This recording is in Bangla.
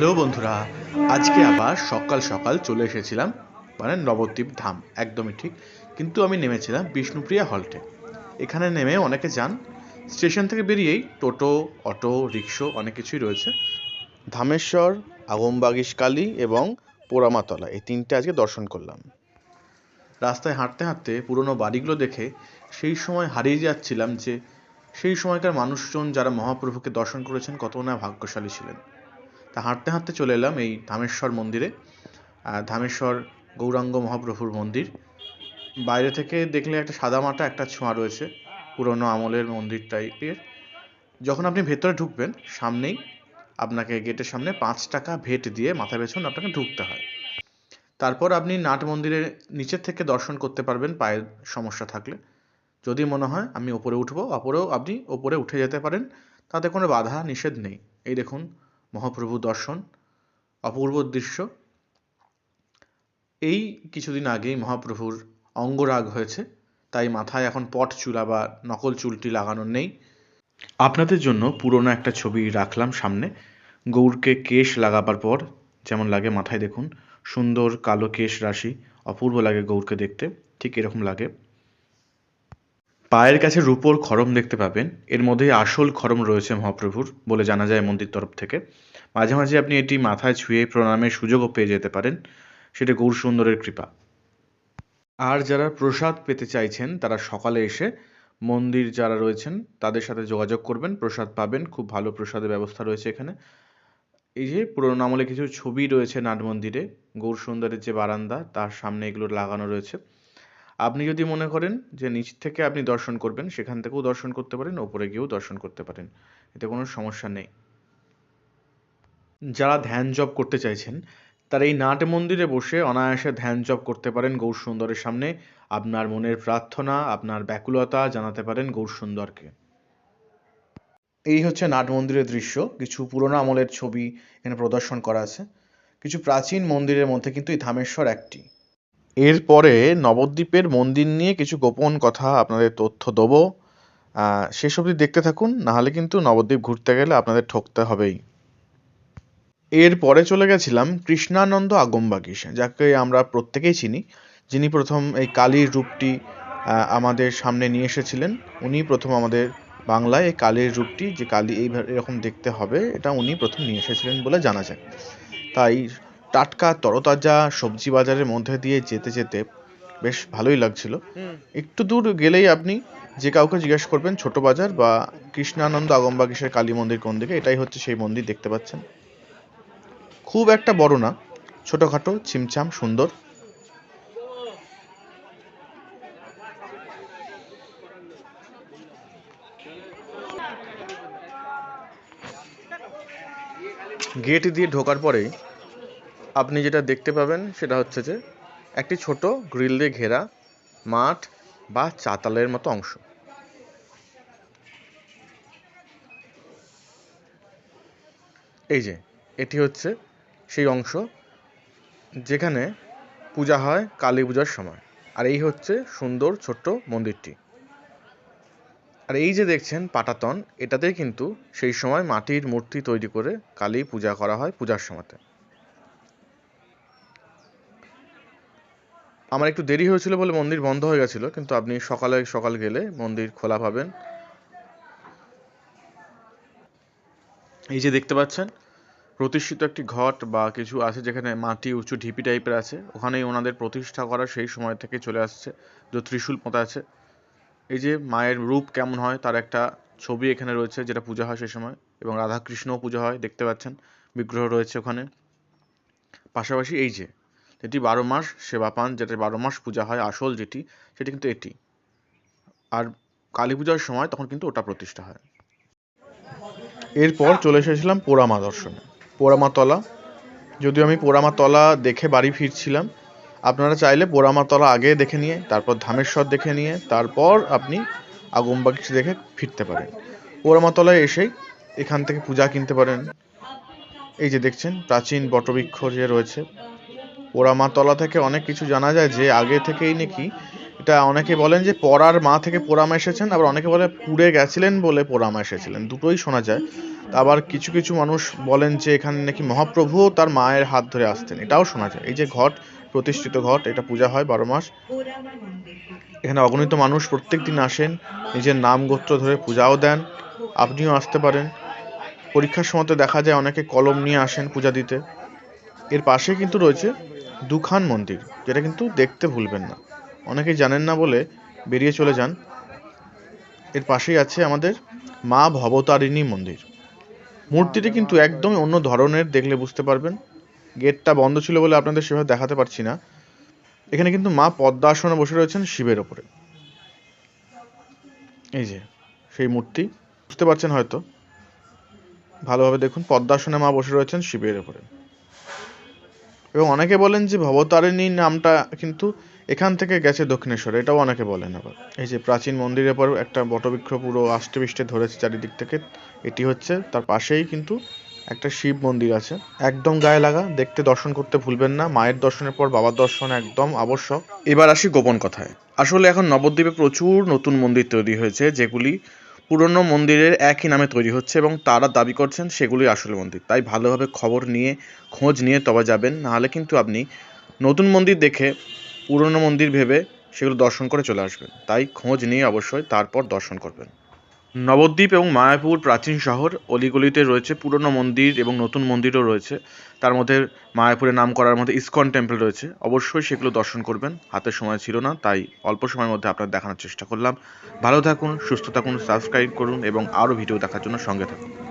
হ্যালো বন্ধুরা, আজকে আবার সকাল সকাল চলে এসেছিলাম মানে নবদ্বীপ ধাম, একদমই ঠিক। কিন্তু আমি নেমেছিলাম বিষ্ণুপ্রিয়া হল্টে এখানে নেমে অনেকে যান, স্টেশন থেকে বেরিয়েই টোটো, অটো, রিক্সো, অনেক কিছুই রয়েছে। ধামেশ্বর, আগমবাগিসকালী এবং পোড়ামাতলা, এই তিনটে আজকে দর্শন করলাম। রাস্তায় হাঁটতে হাঁটতে পুরনো বাড়িগুলো দেখে সেই সময় হারিয়ে যাচ্ছিলাম যে, সেই সময়কার মানুষজন যারা মহাপ্রভুকে দর্শন করেছেন কত না ভাগ্যশালী ছিলেন। তা হাঁটতে হাঁটতে চলে এলাম এই ধামেশ্বর মন্দিরে। ধামেশ্বর গৌরাঙ্গ মহাপ্রভুর মন্দির। বাইরে থেকে দেখলে একটা সাদামাটা একটা ছোঁয়া রয়েছে পুরনো আমলের মন্দির টাইপের। যখন আপনি ভেতরে ঢুকবেন, সামনেই আপনাকে গেটের সামনে পাঁচ টাকা ভেট দিয়ে মাথা পেছন আপনাকে ঢুকতে হয়। তারপর আপনি নাট মন্দিরের নিচের থেকে দর্শন করতে পারবেন, পায়ের সমস্যা থাকলে। যদি মনে হয় আমি ওপরে উঠবো ওপরেও আপনি ওপরে উঠে যেতে পারেন, তাতে কোনো বাধা নিষেধ নেই। এই দেখুন মহাপ্রভু দর্শন, অপূর্ব দৃশ্য। এই কিছুদিন আগেই মহাপ্রভুর অঙ্গরাগ হয়েছে, তাই মাথায় এখন পট চুলা বা নকল চুলটি লাগানো নেই। আপনাদের জন্য পুরনো একটা ছবি রাখলাম সামনে। গৌরকে কেশ লাগাবার পর যেমন লাগে মাথায় দেখুন। সুন্দর কালো কেশ রাশি, অপূর্ব লাগে গৌরকে দেখতে, ঠিক এরকম লাগে। পায়ের কাছে রূপোর খরম দেখতে পাবেন। এর মধ্যে আসল খরম রয়েছে মহাপ্রভুর বলে জানা যায় মন্দির তরফ থেকে। মাঝে মাঝে আপনি এটি মাথায় ছুঁয়ে প্রণামের সুযোগও পেয়ে যেতে পারেন। সেটা গৌর সুন্দরের কৃপা। আর যারা প্রসাদ পেতে চাইছেন, তারা সকালে এসে মন্দির যারা রয়েছেন, তাদের সাথে যোগাযোগ করবেন, প্রসাদ পাবেন। খুব ভালো প্রসাদের ব্যবস্থা রয়েছে এখানে। এই যে পুরোনো আমলে কিছু ছবি রয়েছে নাট মন্দিরে, গৌর সুন্দরের যে বারান্দা, তার সামনে এগুলো লাগানো রয়েছে। আপনি যদি মনে করেন যে নিচ থেকে আপনি দর্শন করবেন, সেখান থেকেও দর্শন করতে পারেন, ওপরে গিয়েও দর্শন করতে পারেন, এতে কোনো সমস্যা নেই। যারা ধ্যান জপ করতে চাইছেন, তারা এই নাট মন্দিরে বসে অনায়াসে ধ্যান জপ করতে পারেন গৌর সুন্দরের সামনে। আপনার মনের প্রার্থনা, আপনার ব্যাকুলতা জানাতে পারেন গৌর সুন্দরকে। এই হচ্ছে নাট মন্দিরের দৃশ্য। কিছু পুরোনো আমলের ছবি এখানে প্রদর্শন করা আছে। কিছু প্রাচীন মন্দিরের মধ্যে কিন্তু এই ধামেশ্বর একটি। এরপরে নবদ্বীপের মন্দির নিয়ে কিছু গোপন কথা আপনাদের তথ্য দেবো। শেষ অবধি দেখতে থাকুন নাহলে কিন্তু নবদ্বীপ ঘুরতে গেলে আপনাদের ঠকতে হবেই। এরপরে চলে গেছিলাম কৃষ্ণানন্দ আগমবাগিস যাকে আমরা প্রত্যেকেই চিনি। যিনি প্রথম এই কালীর রূপটি আমাদের সামনে নিয়ে এসেছিলেন। উনি প্রথম আমাদের বাংলায় এই কালীর রূপটি, যে কালী এই এরকম দেখতে হবে, এটা উনি প্রথম নিয়ে এসেছিলেন বলে জানা যায়। তাই টাটকা তরতাজা সবজি বাজারের মধ্যে দিয়ে যেতে যেতে বেশ ভালোই লাগছিল। একটু দূর গেলেই আপনি যে কাউকে জিজ্ঞেস করবেন ছোট বাজার বা কৃষ্ণানন্দ আগমবাগিসের কালী মন্দির কোন দিকে এটাই হচ্ছে সেই মন্দির দেখতে পাচ্ছেন। খুব একটা বড় না ছোটখাটো ছিমছাম সুন্দর। গেট দিয়ে ঢোকার পরেই আপনি যেটা দেখতে পাবেন সেটা হচ্ছে যে একটি ছোট গ্রিল দিয়ে ঘেরা মাঠ বা চাতালের মতো অংশ। এই যে, এটি হচ্ছে সেই অংশ যেখানে পূজা হয় কালী পূজার সময়। আর এই হচ্ছে সুন্দর ছোট্ট মন্দিরটি। আর এই যে দেখছেন পাটাতন এটাতে কিন্তু সেই সময় মাটির মূর্তি তৈরি করে কালী পূজা করা হয় পূজার সময়তে। আমার একটু দেরি হয়েছিল বলে মন্দির বন্ধ হয়ে গেছিল, কিন্তু আপনি সকালে সকাল গেলে মন্দির খোলা পাবেন। এই যে দেখতে পাচ্ছেন, প্রতিষ্ঠিত একটি ঘট বা কিছু আছে যেখানে মাটি উঁচু ঢিপি টাইপের আছে। ওখানেই ওনাদের প্রতিষ্ঠা করা সেই সময় থেকে চলে আসছে, যে ত্রিশূল পোতা আছে। এই যে মায়ের রূপ কেমন হয় তার একটা ছবি এখানে রয়েছে যেটা পূজা হয় সেই সময়, এবং রাধাকৃষ্ণও পূজা হয়, দেখতে পাচ্ছেন, বিগ্রহ রয়েছে ওখানে। পাশাপাশি এই যে যেটি বারো মাস সেবা পান যেটা বারো মাস পূজা হয়, আসল যেটি, সেটি কিন্তু এটি। আর কালী পূজার সময় তখন কিন্তু ওটা প্রতিষ্ঠা হয়। এরপর চলে এসেছিলাম পোড়ামা দর্শনে। পোড়ামাতলা যদিও আমি পোড়ামাতলা দেখে বাড়ি ফিরছিলাম, আপনারা চাইলে পোড়ামাতলা আগে দেখে নিয়ে, তারপর ধামেশ্বর দেখে নিয়ে, তারপর আপনি আগমবাগিস দেখে ফিরতে পারেন। পোড়ামাতলায় এসেই এখান থেকে পূজা কিনতে পারেন। এই যে দেখছেন, প্রাচীন বটবৃক্ষ যে রয়েছে পোড়ামাতলা থেকে অনেক কিছু জানা যায় যে আগে থেকেই নাকি এটা অনেকে বলেন যে পড়ার মা থেকে পোড়ামা এসেছেন, আবার অনেকে বলে পুড়ে গেছিলেন বলে পোড়ামা এসেছিলেন, দুটোই শোনা যায়। আবার কিছু কিছু মানুষ বলেন যে এখানে নাকি মহাপ্রভুও তার মায়ের হাত ধরে আসতেন, এটাও শোনা যায়। এই যে ঘট, প্রতিষ্ঠিত ঘট, এটা পূজা হয় বারো মাস। এখানে অগণিত মানুষ প্রত্যেক দিন আসেন, নিজের নাম গোত্র ধরে পূজাও দেন, আপনিও আসতে পারেন। পরীক্ষার সময় দেখা যায় অনেকে কলম নিয়ে আসেন পূজা দিতে। এর পাশে কিন্তু রয়েছে দুখান মন্দির, যেটা কিন্তু দেখতে ভুলবেন না। অনেকেই জানেন না বলে বেরিয়ে চলে যান। এর পাশেই আছে আমাদের মা ভবতারিণী মন্দির। মূর্তিটি কিন্তু একদমই অন্য ধরনের, দেখলে বুঝতে পারবেন। গেটটা বন্ধ ছিল বলে আপনাদের সেভাবে দেখাতে পারছি না। এখানে কিন্তু মা পদ্মাসনে বসে রয়েছেন শিবের ওপরে। এই যে, সেই মূর্তি। বুঝতে পারছেন হয়তো? ভালোভাবে দেখুন, পদ্মাসনে মা বসে রয়েছেন শিবের ওপরে। এবং অনেকে বলেন যে ভবতারিণী নামটা কিন্তু এখান থেকে গেছে দক্ষিণেশ্বরে, এটাও অনেকে বলেন আবার। এই যে প্রাচীন মন্দিরের পর একটা বটবৃক্ষ পুরো আষ্টে পৃষ্ঠে ধরেছে চারিদিক থেকে, এটি হচ্ছে তার পাশেই কিন্তু একটা শিব মন্দির আছে। একদম গায়ে লাগা, দেখতে দর্শন করতে ভুলবেন না, মায়ের দর্শনের পর বাবার দর্শন একদম আবশ্যক। এবার আসি গোপন কথায়। আসলে এখন নবদ্বীপে প্রচুর নতুন মন্দির তৈরি হয়েছে, যেগুলি পুরনো মন্দিরের একই নামে তৈরি হচ্ছে এবং তারা দাবি করছেন সেগুলি আসল মন্দির। তাই ভালোভাবে খবর নিয়ে, খোঁজ নিয়ে তবে যাবেন। নাহলে কিন্তু আপনি নতুন মন্দির দেখে পুরনো মন্দির ভেবে সেগুলো দর্শন করে চলে আসবেন। তাই খোঁজ নিয়ে অবশ্যই তারপর দর্শন করবেন। নবদ্বীপ এবং মায়াপুর প্রাচীন শহর, অলিগলিতে রয়েছে পুরনো মন্দির এবং নতুন মন্দিরও রয়েছে। তার মধ্যে মায়াপুরে নাম করার মধ্যে ইস্কন টেম্পল রয়েছে। অবশ্যই সেগুলো দর্শন করবেন। হাতে সময় ছিল না, তাই অল্প সময়ের মধ্যে আপনার দেখানোর চেষ্টা করলাম। ভালো থাকুন, সুস্থ থাকুন, সাবস্ক্রাইব করুন এবং আরও ভিডিও দেখার জন্য সঙ্গে থাকুন।